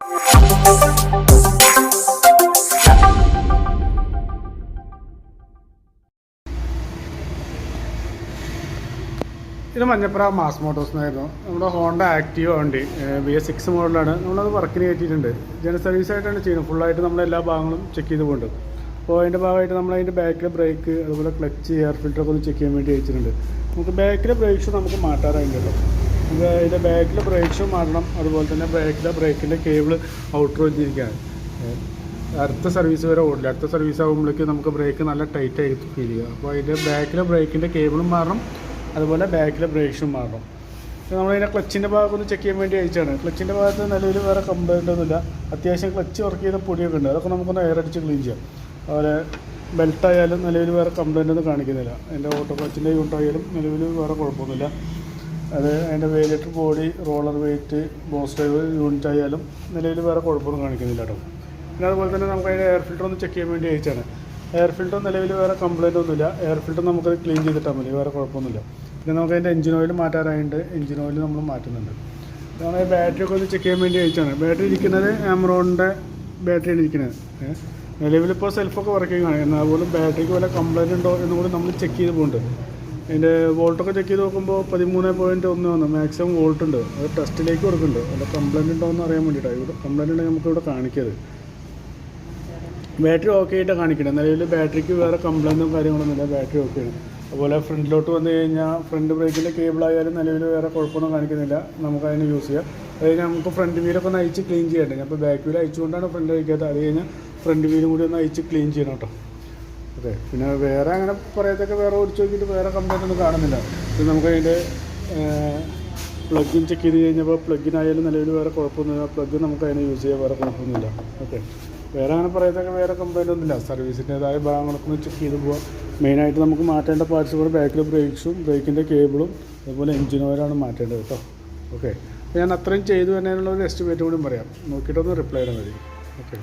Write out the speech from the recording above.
ഇത് Manjappura mass Motors എന്നായിരുന്നു. നമ്മുടെ ഹോണ്ട ആക്റ്റീവ് വണ്ടി ബി എസ് സിക്സ് മോഡലാണ്. നമ്മളത് വർക്കിന് കയറ്റിയിട്ടുണ്ട്. ജന സർവീസ് ആയിട്ടാണ് ചെയ്യുന്നത്. ഫുള്ളായിട്ട് നമ്മൾ എല്ലാ ഭാഗങ്ങളും ചെക്ക് ചെയ്ത് പോകുന്നുണ്ട് അപ്പോൾ അതിന്റെ ഭാഗമായിട്ട് നമ്മൾ അതിന്റെ ബാക്കിലെ ബ്രേക്ക് അതുപോലെ ക്ലച്ച് എയർ ഫിൽറ്ററൊക്കെ ഒന്ന് ചെക്ക് ചെയ്യാൻ വേണ്ടി അയച്ചിട്ടുണ്ട് നമുക്ക് ബാക്കിലെ ബ്രേക്ക്സ് നമുക്ക് മാറ്റാറായിട്ടുണ്ടല്ലോ നമുക്ക് അതിന്റെ ബാക്കിലെ ബ്രേക്ക് ഷൂ മാറണം. അതുപോലെ തന്നെ ബാക്കിലെ ബ്രേക്കിന്റെ കേബിൾ ഔട്ടർ വെച്ചിരിക്കുകയാണ് അടുത്ത സർവീസ് വരെ ഓടില്ല. അടുത്ത സർവീസ് ആകുമ്പോഴേക്ക് നമുക്ക് ബ്രേക്ക് നല്ല ടൈറ്റ് ആയിട്ട് ഫീൽ ചെയ്യുക. അപ്പോൾ അതിന്റെ ബാക്കിലെ ബ്രേക്കിന്റെ കേബിളും മാറണം. അതുപോലെ ബാക്കിലെ ബ്രേക്ക് ഷൂ മാറണം. ഇത് നമ്മളതിന്റെ ക്ലച്ചിന്റെ ഭാഗം ഒന്ന് ചെക്ക് ചെയ്യാൻ വേണ്ടി അയച്ചാണ് ക്ലച്ചിന്റെ ഭാഗത്ത് നിലവിൽ വേറെ കംപ്ലൈന്റ് ഒന്നുമില്ല. അത്യാവശ്യം ക്ലച്ച് വർക്ക് ചെയ്ത പൊടിയൊക്കെ ഉണ്ട്. അതൊക്കെ നമുക്കൊന്ന് എയർ അടിച്ച് ക്ലീൻ ചെയ്യാം. അതുപോലെ ബെൽറ്റ് ആയാലും നിലവിൽ വേറെ കംപ്ലൈന്റ് ഒന്നും കാണിക്കുന്നില്ല. എന്റെ ഓട്ടോ ക്ലച്ചിന്റെ യൂണിറ്റ് ആയാലും നിലവിൽ വേറെ കുഴപ്പമൊന്നുമില്ല. അത് അതിന്റെ വെയിലിട്ട് body roller weight boss drive unit ആയാലും നിലവിൽ വേറെ കുഴപ്പമൊന്നും കാണിക്കുന്നില്ല കേട്ടോ. പിന്നെ അതുപോലെ തന്നെ നമുക്ക് അതിന്റെ എയർ ഫിൽറ്റർ ഒന്ന് ചെക്ക് ചെയ്യാൻ വേണ്ടി അയച്ചാണ് എയർ ഫിൽറ്റർ നിലവിൽ വേറെ കംപ്ലൈന്റ് ഒന്നുമില്ല. എയർ ഫിൽറ്റർ നമുക്കത് ക്ലീൻ ചെയ്തിട്ടാൽ മതി വേറെ കുഴപ്പമൊന്നുമില്ല. പിന്നെ നമുക്ക് അതിന്റെ എഞ്ചിൻ ഓയിൽ മാറ്റാറായിട്ട് എഞ്ചിൻ ഓയിൽ നമ്മൾ മാറ്റുന്നുണ്ട്. നമ്മൾ ബാറ്ററി ഒക്കെ ഒന്ന് ചെക്ക് ചെയ്യാൻ വേണ്ടി അയച്ചാണ് ബാറ്ററി ഇരിക്കുന്നത് ആമറോണിന്റെ ബാറ്ററിയാണ് ഇരിക്കുന്നത്. നിലവിലിപ്പോൾ സെൽഫൊക്കെ വർക്കിംഗ് ആണ്. എന്നാൽ പോലും ബാറ്ററിക്ക് വല്ല കംപ്ലൈന്റ് ഉണ്ടോ എന്ന് കൂടി നമ്മൾ ചെക്ക് ചെയ്ത് പോകുന്നുണ്ട് അതിന്റെ വോൾട്ടൊക്കെ ചെക്ക് ചെയ്ത് നോക്കുമ്പോൾ പതിമൂന്ന് പോയിന്റ് ഒന്ന് വന്നു. മാക്സിമം വോൾട്ട് ഉണ്ട്. അത് ടെസ്റ്റിലേക്ക് കൊടുക്കുന്നുണ്ട്. അല്ല കംപ്ലൈന്റ് ഉണ്ടോ എന്ന് അറിയാൻ വേണ്ടിയിട്ടാണ് ഇവിടെ കംപ്ലൈന്റ് ഉണ്ടെങ്കിൽ നമുക്ക് ഇവിടെ കാണിക്കരുത്. ബാറ്ററി ഓക്കെ ആയിട്ട് കാണിക്കണം. നിലവിൽ ബാറ്ററിക്ക് വേറെ കംപ്ലൈന്റും കാര്യങ്ങളൊന്നുമില്ല ബാറ്ററി ഓക്കെ ആണ്. അതുപോലെ ഫ്രണ്ടിലോട്ട് വന്നു കഴിഞ്ഞാൽ ഫ്രണ്ട് ബ്രേക്കിന്റെ കേബിൾ ആയാലും നിലവിൽ വേറെ കുഴപ്പമൊന്നും കാണിക്കുന്നില്ല. നമുക്ക് അതിന് യൂസ് ചെയ്യാം. അത് കഴിഞ്ഞാൽ നമുക്ക് ഫ്രണ്ട് വീലൊക്കെ ഒന്ന് അയച്ച് ക്ലീൻ ചെയ്യേണ്ടത് അപ്പോൾ ബാക്ക് വീൽ അയച്ചുകൊണ്ടാണ് ഫ്രണ്ട് അയക്കാത്തത് അത് കഴിഞ്ഞാൽ ഫ്രണ്ട് വീലും കൂടി ഒന്ന് അയച്ച് ക്ലീൻ ചെയ്യണം കേട്ടോ. ഓക്കെ പിന്നെ വേറെ അങ്ങനെ പറയത്തൊക്കെ വേറെ ഓടിച്ച് നോക്കിയിട്ട് വേറെ കംപ്ലൈന്റ് ഒന്നും കാണുന്നില്ല. ഇത് നമുക്ക് അതിന്റെ പ്ലഗിൻ ചെക്ക് ചെയ്ത് കഴിഞ്ഞപ്പോൾ പ്ലഗിനായാലും നിലവിൽ വേറെ കുഴപ്പമൊന്നുമില്ല പ്ലഗ് നമുക്ക് അതിനെ യൂസ് ചെയ്യാൻ വേറെ കുഴപ്പമൊന്നുമില്ല. ഓക്കെ വേറെ അങ്ങനെ പറയത്തൊക്കെ വേറെ കംപ്ലൈന്റ് ഒന്നുമില്ല. സർവീസിന്റേതായ ഭാഗങ്ങളൊക്കെ ചെക്ക് ചെയ്ത് പോവാം. മെയിനായിട്ട് നമുക്ക് മാറ്റേണ്ട പാർട്സ് കൂടെ ബാക്കിലെ ബ്രേക്സും ബ്രേക്കിന്റെ കേബിളും അതുപോലെ എഞ്ചിൻ ഓയിലാണ് മാറ്റേണ്ടത് കേട്ടോ. ഓക്കെ ഞാൻ അത്രയും ചെയ്തു തന്നതിനുള്ള ഒരു എസ്റ്റിമേറ്റ് കൂടി പറയാം. നോക്കിയിട്ടൊന്ന് റിപ്ലൈ ചെയ്താൽ മതി. ഓക്കെ